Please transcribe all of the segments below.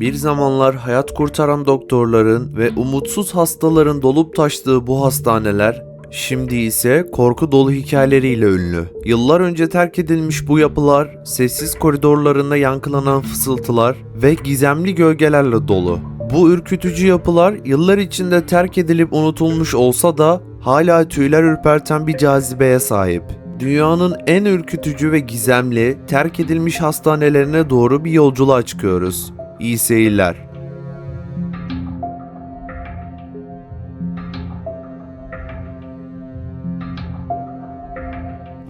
Bir zamanlar hayat kurtaran doktorların ve umutsuz hastaların dolup taştığı bu hastaneler şimdi ise korku dolu hikayeleriyle ünlü. Yıllar önce terk edilmiş bu yapılar, sessiz koridorlarında yankılanan fısıltılar ve gizemli gölgelerle dolu. Bu ürkütücü yapılar yıllar içinde terk edilip unutulmuş olsa da hala tüyler ürperten bir cazibeye sahip. Dünyanın en ürkütücü ve gizemli, terk edilmiş hastanelerine doğru bir yolculuğa çıkıyoruz. İyi seyirler.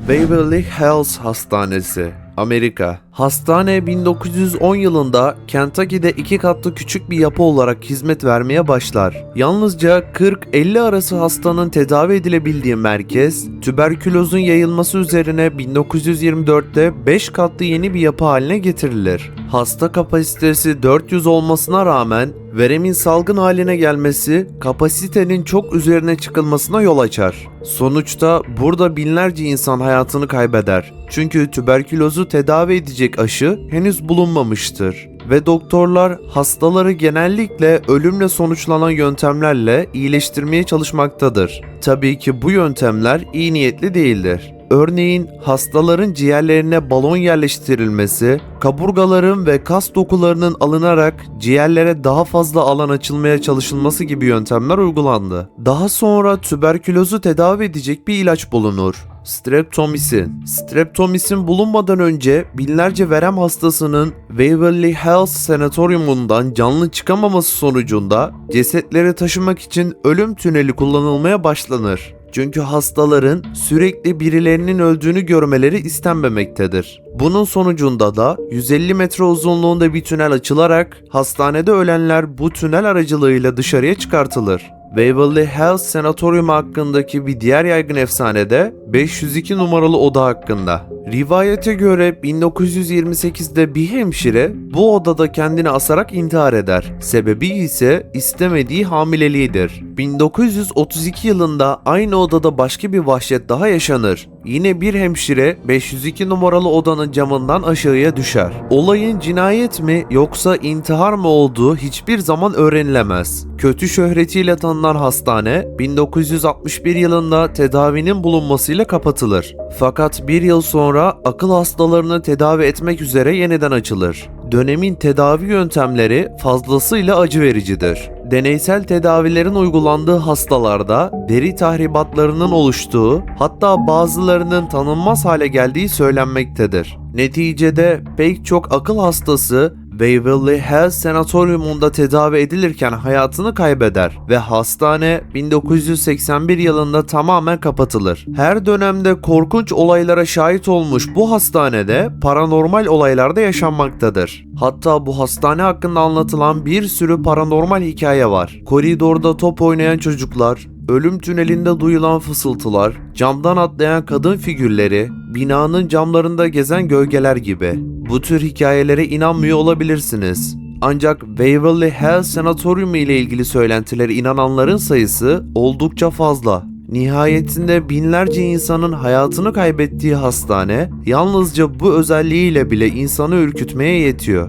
Beverly Hills Hastanesi, Amerika. Hastane 1910 yılında Kentucky'de iki katlı küçük bir yapı olarak hizmet vermeye başlar. Yalnızca 40-50 arası hastanın tedavi edilebildiği merkez, tüberkülozun yayılması üzerine 1924'te 5 katlı yeni bir yapı haline getirilir. Hasta kapasitesi 400 olmasına rağmen veremin salgın haline gelmesi kapasitenin çok üzerine çıkılmasına yol açar. Sonuçta burada binlerce insan hayatını kaybeder. Çünkü tüberkülozu tedavi edecek aşı henüz bulunmamıştır ve doktorlar hastaları genellikle ölümle sonuçlanan yöntemlerle iyileştirmeye çalışmaktadır. Tabii ki bu yöntemler iyi niyetli değildir. Örneğin hastaların ciğerlerine balon yerleştirilmesi, kaburgaların ve kas dokularının alınarak ciğerlere daha fazla alan açılmaya çalışılması gibi yöntemler uygulandı. Daha sonra tüberkülozu tedavi edecek bir ilaç bulunur. Streptomisin. Streptomisin bulunmadan önce binlerce verem hastasının Waverly Hills Sanatoryumundan canlı çıkamaması sonucunda cesetleri taşımak için ölüm tüneli kullanılmaya başlanır. Çünkü hastaların sürekli birilerinin öldüğünü görmeleri istenmemektedir. Bunun sonucunda da 150 metre uzunluğunda bir tünel açılarak hastanede ölenler bu tünel aracılığıyla dışarıya çıkartılır. Waverly Hills Sanatoryumu hakkındaki bir diğer yaygın efsane de 502 numaralı oda hakkında. Rivayete göre 1928'de bir hemşire bu odada kendini asarak intihar eder. Sebebi ise istemediği hamileliğidir. 1932 yılında aynı odada başka bir vahşet daha yaşanır. Yine bir hemşire 502 numaralı odanın camından aşağıya düşer. Olayın cinayet mi yoksa intihar mı olduğu hiçbir zaman öğrenilemez. Kötü şöhretiyle tanınan hastane 1961 yılında tedavinin bulunmasıyla kapatılır. Fakat bir yıl sonra akıl hastalarını tedavi etmek üzere yeniden açılır. Dönemin tedavi yöntemleri fazlasıyla acı vericidir. Deneysel tedavilerin uygulandığı hastalarda deri tahribatlarının oluştuğu, hatta bazılarının tanınmaz hale geldiği söylenmektedir. Neticede pek çok akıl hastası Waverly Hills Sanatoryumunda tedavi edilirken hayatını kaybeder ve hastane 1981 yılında tamamen kapatılır. Her dönemde korkunç olaylara şahit olmuş bu hastanede paranormal olaylar da yaşanmaktadır. Hatta bu hastane hakkında anlatılan bir sürü paranormal hikaye var. Koridorda top oynayan çocuklar, ölüm tünelinde duyulan fısıltılar, camdan atlayan kadın figürleri, binanın camlarında gezen gölgeler gibi. Bu tür hikayelere inanmıyor olabilirsiniz. Ancak Waverly Hills Sanatoryumu ile ilgili söylentilere inananların sayısı oldukça fazla. Nihayetinde binlerce insanın hayatını kaybettiği hastane yalnızca bu özelliğiyle bile insanı ürkütmeye yetiyor.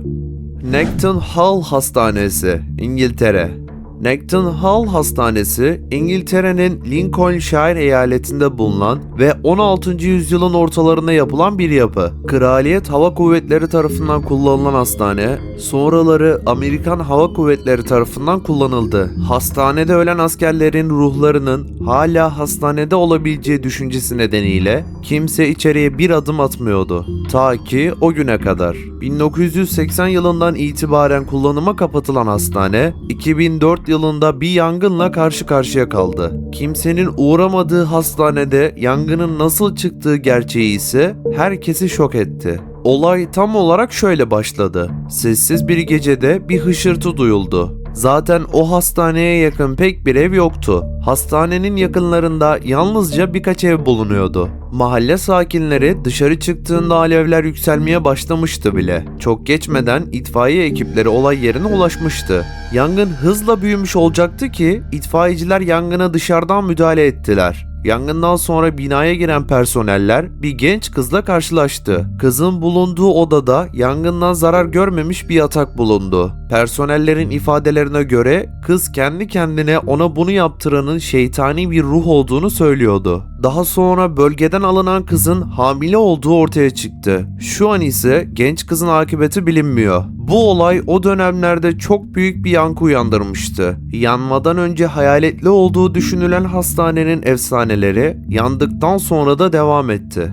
Necton Hall Hastanesi, İngiltere Necton Hall Hastanesi, İngiltere'nin Lincolnshire eyaletinde bulunan ve 16. yüzyılın ortalarında yapılan bir yapı. Kraliyet Hava Kuvvetleri tarafından kullanılan hastane, sonraları Amerikan Hava Kuvvetleri tarafından kullanıldı. Hastanede ölen askerlerin ruhlarının hala hastanede olabileceği düşüncesi nedeniyle kimse içeriye bir adım atmıyordu. Ta ki o güne kadar. 1980 yılından itibaren kullanıma kapatılan hastane, 2004 yılında bir yangınla karşı karşıya kaldı. Kimsenin uğramadığı hastanede yangının nasıl çıktığı gerçeği ise herkesi şok etti. Olay tam olarak şöyle başladı. Sessiz bir gecede bir hışırtı duyuldu. Zaten o hastaneye yakın pek bir ev yoktu. Hastanenin yakınlarında yalnızca birkaç ev bulunuyordu. Mahalle sakinleri dışarı çıktığında alevler yükselmeye başlamıştı bile. Çok geçmeden itfaiye ekipleri olay yerine ulaşmıştı. Yangın hızla büyümüş olacaktı ki itfaiyeciler yangına dışarıdan müdahale ettiler. Yangından sonra binaya giren personeller bir genç kızla karşılaştı. Kızın bulunduğu odada yangından zarar görmemiş bir yatak bulundu. Personellerin ifadelerine göre kız kendi kendine ona bunu yaptıranın şeytani bir ruh olduğunu söylüyordu. Daha sonra bölgeden alınan kızın hamile olduğu ortaya çıktı. Şu an ise genç kızın akıbeti bilinmiyor. Bu olay o dönemlerde çok büyük bir yankı uyandırmıştı. Yanmadan önce hayaletli olduğu düşünülen hastanenin efsaneleri yandıktan sonra da devam etti.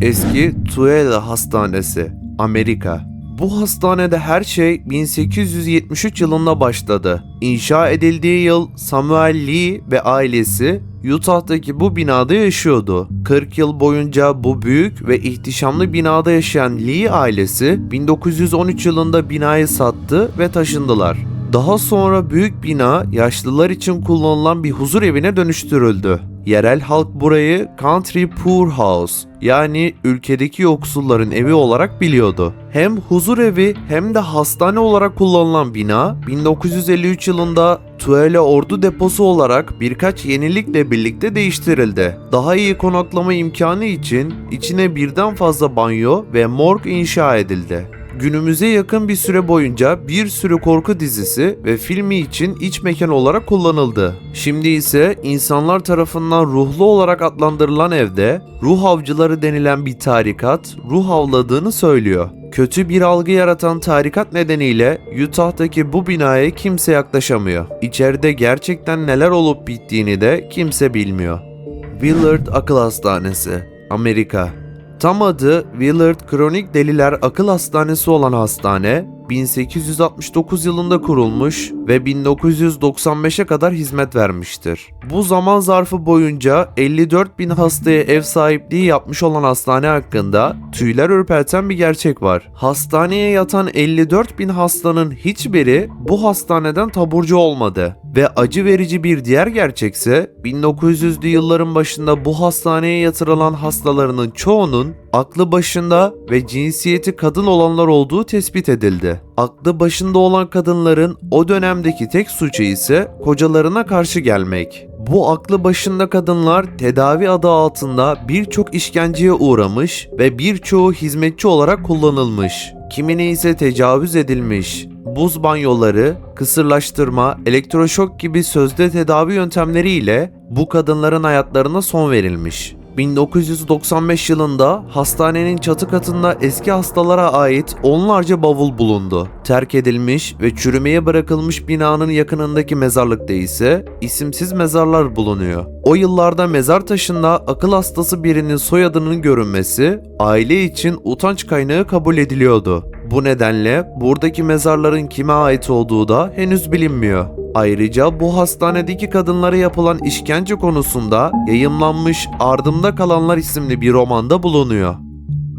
Eski Tuela Hastanesi, Amerika. Bu hastanede her şey 1873 yılında başladı. İnşa edildiği yıl Samuel Lee ve ailesi Utah'taki bu binada yaşıyordu. 40 yıl boyunca bu büyük ve ihtişamlı binada yaşayan Lee ailesi 1913 yılında binayı sattı ve taşındılar. Daha sonra büyük bina yaşlılar için kullanılan bir huzur evine dönüştürüldü. Yerel halk burayı Country Poor House yani ülkedeki yoksulların evi olarak biliyordu. Hem huzur evi hem de hastane olarak kullanılan bina 1953 yılında Tuele Ordu Deposu olarak birkaç yenilikle birlikte değiştirildi. Daha iyi konaklama imkanı için içine birden fazla banyo ve morg inşa edildi. Günümüze yakın bir süre boyunca bir sürü korku dizisi ve filmi için iç mekan olarak kullanıldı. Şimdi ise insanlar tarafından ruhlu olarak adlandırılan evde ruh avcıları denilen bir tarikat ruh avladığını söylüyor. Kötü bir algı yaratan tarikat nedeniyle Utah'taki bu binaya kimse yaklaşamıyor. İçeride gerçekten neler olup bittiğini de kimse bilmiyor. Willard Akıl Hastanesi, Amerika Tam adı Willard Kronik Deliler Akıl Hastanesi olan hastane, 1869 yılında kurulmuş ve 1995'e kadar hizmet vermiştir. Bu zaman zarfı boyunca 54 bin hastaya ev sahipliği yapmış olan hastane hakkında tüyler ürperten bir gerçek var. Hastaneye yatan 54 bin hastanın hiçbiri bu hastaneden taburcu olmadı. Ve acı verici bir diğer gerçekse 1900'lü yılların başında bu hastaneye yatırılan hastalarının çoğunun aklı başında ve cinsiyeti kadın olanlar olduğu tespit edildi. Aklı başında olan kadınların o dönemdeki tek suçu ise kocalarına karşı gelmek. Bu aklı başında kadınlar tedavi adı altında birçok işkenceye uğramış ve birçoğu hizmetçi olarak kullanılmış. Kimine ise tecavüz edilmiş. Buz banyoları, kısırlaştırma, elektroşok gibi sözde tedavi yöntemleriyle bu kadınların hayatlarına son verilmiş. 1995 yılında hastanenin çatı katında eski hastalara ait onlarca bavul bulundu. Terk edilmiş ve çürümeye bırakılmış binanın yakınındaki mezarlıkta ise isimsiz mezarlar bulunuyor. O yıllarda mezar taşında akıl hastası birinin soyadının görünmesi aile için utanç kaynağı kabul ediliyordu. Bu nedenle buradaki mezarların kime ait olduğu da henüz bilinmiyor. Ayrıca bu hastanedeki kadınlara yapılan işkence konusunda yayımlanmış Ardımda Kalanlar isimli bir romanda bulunuyor.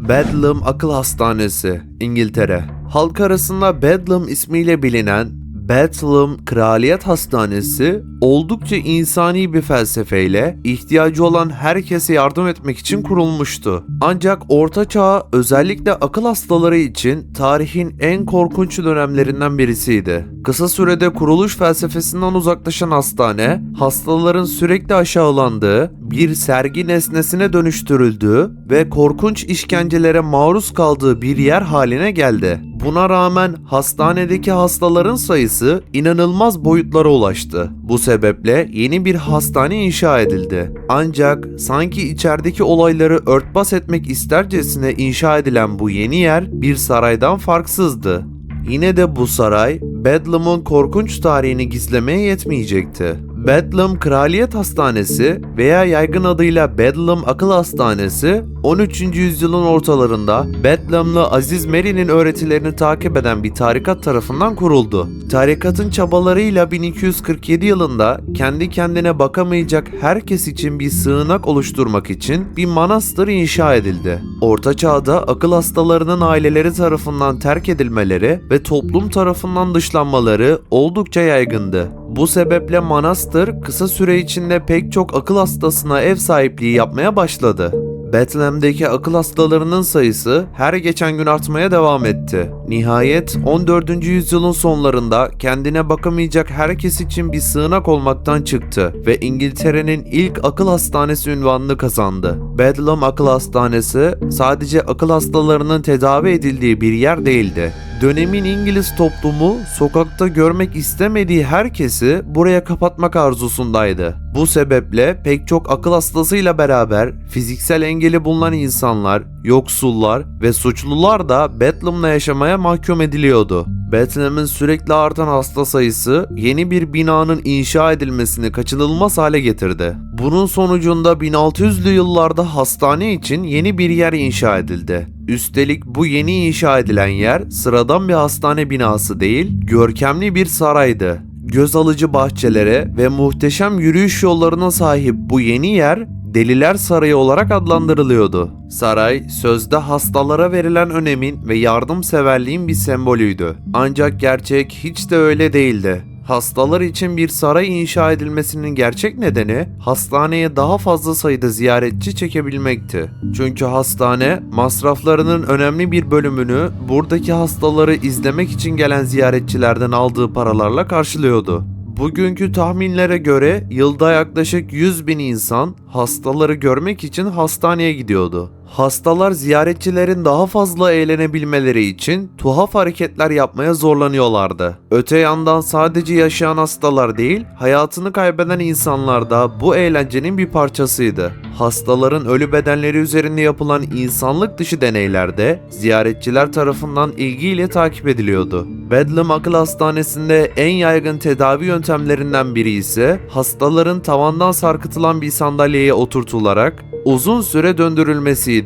Bedlam Akıl Hastanesi, İngiltere. Halk arasında Bedlam ismiyle bilinen Bedlam Kraliyet Hastanesi oldukça insani bir felsefeyle ihtiyacı olan herkese yardım etmek için kurulmuştu. Ancak Orta Çağ özellikle akıl hastaları için tarihin en korkunç dönemlerinden birisiydi. Kısa sürede kuruluş felsefesinden uzaklaşan hastane, hastaların sürekli aşağılandığı, bir sergi nesnesine dönüştürüldüğü ve korkunç işkencelere maruz kaldığı bir yer haline geldi. Buna rağmen hastanedeki hastaların sayısı inanılmaz boyutlara ulaştı. Bu sebeple yeni bir hastane inşa edildi. Ancak sanki içerideki olayları örtbas etmek istercesine inşa edilen bu yeni yer bir saraydan farksızdı. Yine de bu saray Bedlam'ın korkunç tarihini gizlemeye yetmeyecekti. Bedlam Kraliyet Hastanesi veya yaygın adıyla Bedlam Akıl Hastanesi 13. yüzyılın ortalarında Bedlamlı Aziz Meri'nin öğretilerini takip eden bir tarikat tarafından kuruldu. Tarikatın çabalarıyla 1247 yılında kendi kendine bakamayacak herkes için bir sığınak oluşturmak için bir manastır inşa edildi. Orta Çağ'da akıl hastalarının aileleri tarafından terk edilmeleri ve toplum tarafından dışlanmaları oldukça yaygındı. Bu sebeple manastır kısa süre içinde pek çok akıl hastasına ev sahipliği yapmaya başladı. Bethlehem'deki akıl hastalarının sayısı her geçen gün artmaya devam etti. Nihayet 14. yüzyılın sonlarında kendine bakamayacak herkes için bir sığınak olmaktan çıktı ve İngiltere'nin ilk akıl hastanesi ünvanını kazandı. Bedlam Akıl Hastanesi sadece akıl hastalarının tedavi edildiği bir yer değildi. Dönemin İngiliz toplumu sokakta görmek istemediği herkesi buraya kapatmak arzusundaydı. Bu sebeple pek çok akıl hastasıyla beraber fiziksel engeli bulunan insanlar, yoksullar ve suçlular da Bethlehem'da yaşamaya mahkum ediliyordu. Bethlehem'in sürekli artan hasta sayısı yeni bir binanın inşa edilmesini kaçınılmaz hale getirdi. Bunun sonucunda 1600'lü yıllarda hastane için yeni bir yer inşa edildi. Üstelik bu yeni inşa edilen yer sıradan bir hastane binası değil, görkemli bir saraydı. Göz alıcı bahçelere ve muhteşem yürüyüş yollarına sahip bu yeni yer Deliler Sarayı olarak adlandırılıyordu. Saray, sözde hastalara verilen önemin ve yardımseverliğin bir sembolüydü. Ancak gerçek hiç de öyle değildi. Hastalar için bir saray inşa edilmesinin gerçek nedeni hastaneye daha fazla sayıda ziyaretçi çekebilmekti. Çünkü hastane masraflarının önemli bir bölümünü buradaki hastaları izlemek için gelen ziyaretçilerden aldığı paralarla karşılıyordu. Bugünkü tahminlere göre yılda yaklaşık 100 bin insan hastaları görmek için hastaneye gidiyordu. Hastalar ziyaretçilerin daha fazla eğlenebilmeleri için tuhaf hareketler yapmaya zorlanıyorlardı. Öte yandan sadece yaşayan hastalar değil, hayatını kaybeden insanlar da bu eğlencenin bir parçasıydı. Hastaların ölü bedenleri üzerinde yapılan insanlık dışı deneylerde ziyaretçiler tarafından ilgiyle takip ediliyordu. Bedlam Akıl Hastanesi'nde en yaygın tedavi yöntemlerinden biri ise hastaların tavandan sarkıtılan bir sandalyeye oturtularak uzun süre döndürülmesiydi.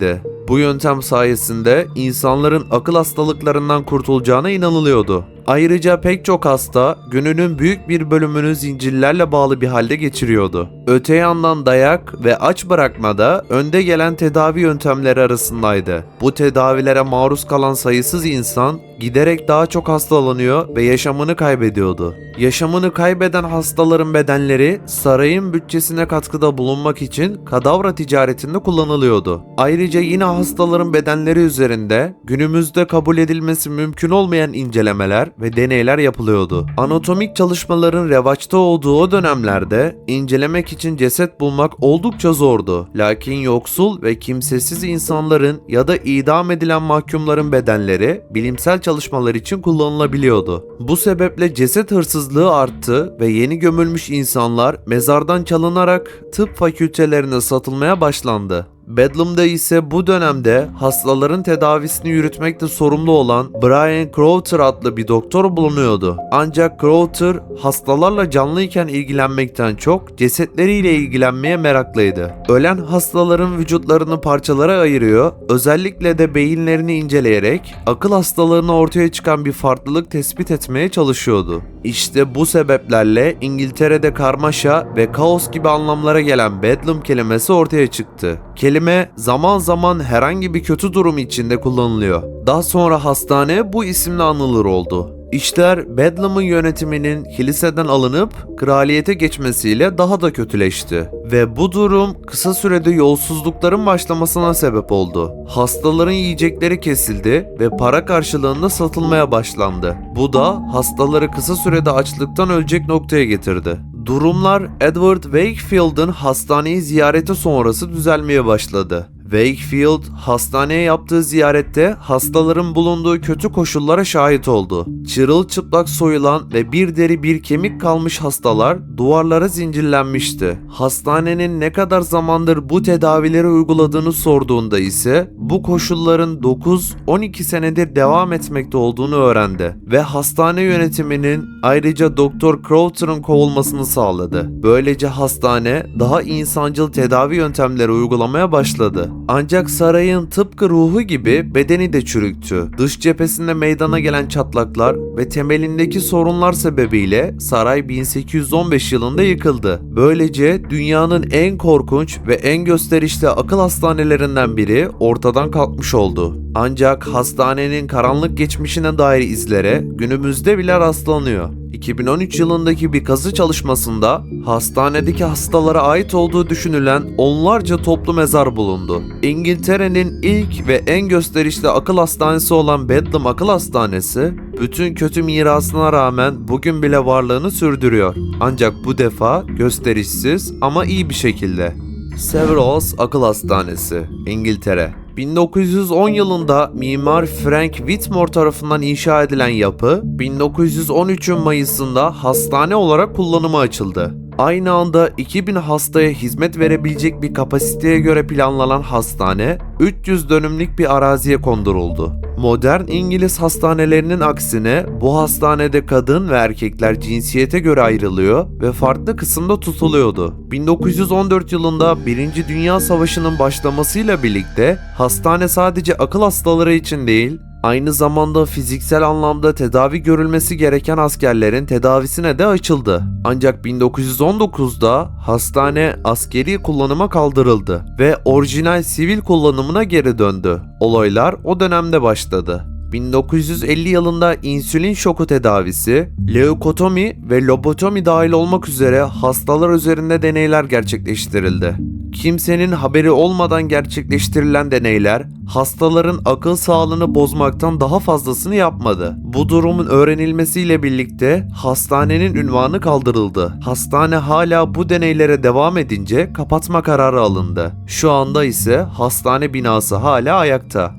Bu yöntem sayesinde insanların akıl hastalıklarından kurtulacağına inanılıyordu. Ayrıca pek çok hasta gününün büyük bir bölümünü zincirlerle bağlı bir halde geçiriyordu. Öte yandan dayak ve aç bırakmada önde gelen tedavi yöntemleri arasındaydı. Bu tedavilere maruz kalan sayısız insan giderek daha çok hastalanıyor ve yaşamını kaybediyordu. Yaşamını kaybeden hastaların bedenleri sarayın bütçesine katkıda bulunmak için kadavra ticaretinde kullanılıyordu. Ayrıca yine hastaların bedenleri üzerinde günümüzde kabul edilmesi mümkün olmayan incelemeler ve deneyler yapılıyordu. Anatomik çalışmaların revaçta olduğu dönemlerde incelemek için ceset bulmak oldukça zordu. Lakin yoksul ve kimsesiz insanların ya da idam edilen mahkumların bedenleri bilimsel çalışmalar için kullanılabiliyordu. Bu sebeple ceset hırsızlığı arttı ve yeni gömülmüş insanlar mezardan çalınarak tıp fakültelerine satılmaya başlandı. Bedlam'da ise bu dönemde hastaların tedavisini yürütmekte sorumlu olan Brian Crowther adlı bir doktor bulunuyordu. Ancak Crowther hastalarla canlıyken ilgilenmekten çok cesetleriyle ilgilenmeye meraklıydı. Ölen hastaların vücutlarını parçalara ayırıyor, özellikle de beyinlerini inceleyerek akıl hastalığına ortaya çıkan bir farklılık tespit etmeye çalışıyordu. İşte bu sebeplerle İngiltere'de karmaşa ve kaos gibi anlamlara gelen Bedlam kelimesi ortaya çıktı. Kelime zaman zaman herhangi bir kötü durum içinde kullanılıyor. Daha sonra hastane bu isimle anılır oldu. İşler Bedlam'ın yönetiminin kiliseden alınıp kraliyete geçmesiyle daha da kötüleşti. Ve bu durum kısa sürede yolsuzlukların başlamasına sebep oldu. Hastaların yiyecekleri kesildi ve para karşılığında satılmaya başlandı. Bu da hastaları kısa sürede açlıktan ölecek noktaya getirdi. Durumlar Edward Wakefield'ın hastaneyi ziyareti sonrası düzelmeye başladı. Wakefield hastaneye yaptığı ziyarette hastaların bulunduğu kötü koşullara şahit oldu. Çırılçıplak soyulan ve bir deri bir kemik kalmış hastalar duvarlara zincirlenmişti. Hastanenin ne kadar zamandır bu tedavileri uyguladığını sorduğunda ise bu koşulların 9-12 senedir devam etmekte olduğunu öğrendi ve hastane yönetiminin ayrıca Doktor Crowther'ın kovulmasını sağladı. Böylece hastane daha insancıl tedavi yöntemleri uygulamaya başladı. Ancak sarayın tıpkı ruhu gibi bedeni de çürüktü. Dış cephesinde meydana gelen çatlaklar ve temelindeki sorunlar sebebiyle saray 1815 yılında yıkıldı. Böylece dünyanın en korkunç ve en gösterişli akıl hastanelerinden biri ortadan kalkmış oldu. Ancak hastanenin karanlık geçmişine dair izlere günümüzde bile rastlanıyor. 2013 yılındaki bir kazı çalışmasında hastanedeki hastalara ait olduğu düşünülen onlarca toplu mezar bulundu. İngiltere'nin ilk ve en gösterişli akıl hastanesi olan Bedlam Akıl Hastanesi, bütün kötü mirasına rağmen bugün bile varlığını sürdürüyor. Ancak bu defa gösterişsiz ama iyi bir şekilde. Severals Akıl Hastanesi, İngiltere. 1910 yılında mimar Frank Whitmore tarafından inşa edilen yapı, 1913'ün Mayıs'ında hastane olarak kullanıma açıldı. Aynı anda 2000 hastaya hizmet verebilecek bir kapasiteye göre planlanan hastane, 300 dönümlük bir araziye konduruldu. Modern İngiliz hastanelerinin aksine bu hastanede kadın ve erkekler cinsiyete göre ayrılıyor ve farklı kısımda tutuluyordu. 1914 yılında 1. Dünya Savaşı'nın başlamasıyla birlikte hastane sadece akıl hastaları için değil, aynı zamanda fiziksel anlamda tedavi görülmesi gereken askerlerin tedavisine de açıldı. Ancak 1919'da hastane askeri kullanıma kaldırıldı ve orijinal sivil kullanımına geri döndü. Olaylar o dönemde başladı. 1950 yılında insülin şoku tedavisi, leukotomi ve lobotomi dahil olmak üzere hastalar üzerinde deneyler gerçekleştirildi. Kimsenin haberi olmadan gerçekleştirilen deneyler hastaların akıl sağlığını bozmaktan daha fazlasını yapmadı. Bu durumun öğrenilmesiyle birlikte hastanenin ünvanı kaldırıldı. Hastane hala bu deneylere devam edince kapatma kararı alındı. Şu anda ise hastane binası hala ayakta.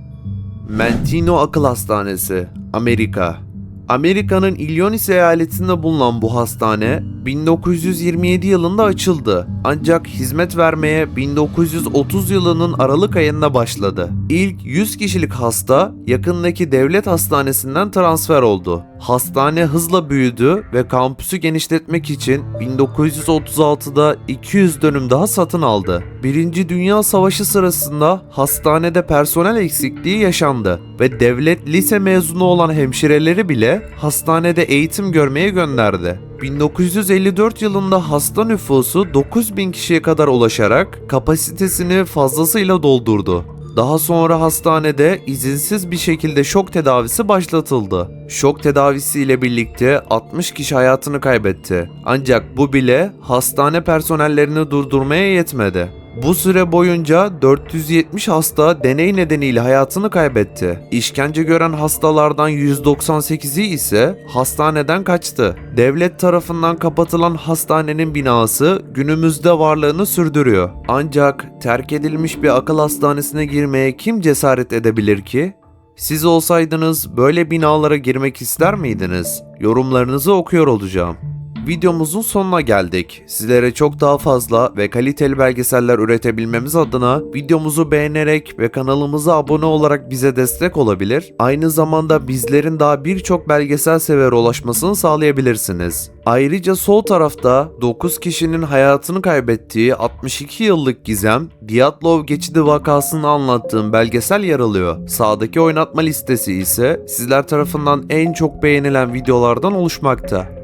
Mentino Akıl Hastanesi, Amerika. Amerika'nın Illinois eyaletinde bulunan bu hastane 1927 yılında açıldı. Ancak hizmet vermeye 1930 yılının Aralık ayında başladı. İlk 100 kişilik hasta yakındaki devlet hastanesinden transfer oldu. Hastane hızla büyüdü ve kampüsü genişletmek için 1936'da 200 dönüm daha satın aldı. Birinci Dünya Savaşı sırasında hastanede personel eksikliği yaşandı ve devlet lise mezunu olan hemşireleri bile hastanede eğitim görmeye gönderdi. 1954 yılında hasta nüfusu 9000 kişiye kadar ulaşarak kapasitesini fazlasıyla doldurdu. Daha sonra hastanede izinsiz bir şekilde şok tedavisi başlatıldı. Şok tedavisiyle birlikte 60 kişi hayatını kaybetti. Ancak bu bile hastane personellerini durdurmaya yetmedi. Bu süre boyunca 470 hasta deney nedeniyle hayatını kaybetti. İşkence gören hastalardan 198'i ise hastaneden kaçtı. Devlet tarafından kapatılan hastanenin binası günümüzde varlığını sürdürüyor. Ancak terk edilmiş bir akıl hastanesine girmeye kim cesaret edebilir ki? Siz olsaydınız böyle binalara girmek ister miydiniz? Yorumlarınızı okuyor olacağım. Videomuzun sonuna geldik. Sizlere çok daha fazla ve kaliteli belgeseller üretebilmemiz adına videomuzu beğenerek ve kanalımıza abone olarak bize destek olabilir. Aynı zamanda bizlerin daha birçok belgesel severe ulaşmasını sağlayabilirsiniz. Ayrıca sol tarafta 9 kişinin hayatını kaybettiği 62 yıllık gizem Diatlov geçidi vakasını anlattığım belgesel yer alıyor. Sağdaki oynatma listesi ise sizler tarafından en çok beğenilen videolardan oluşmakta.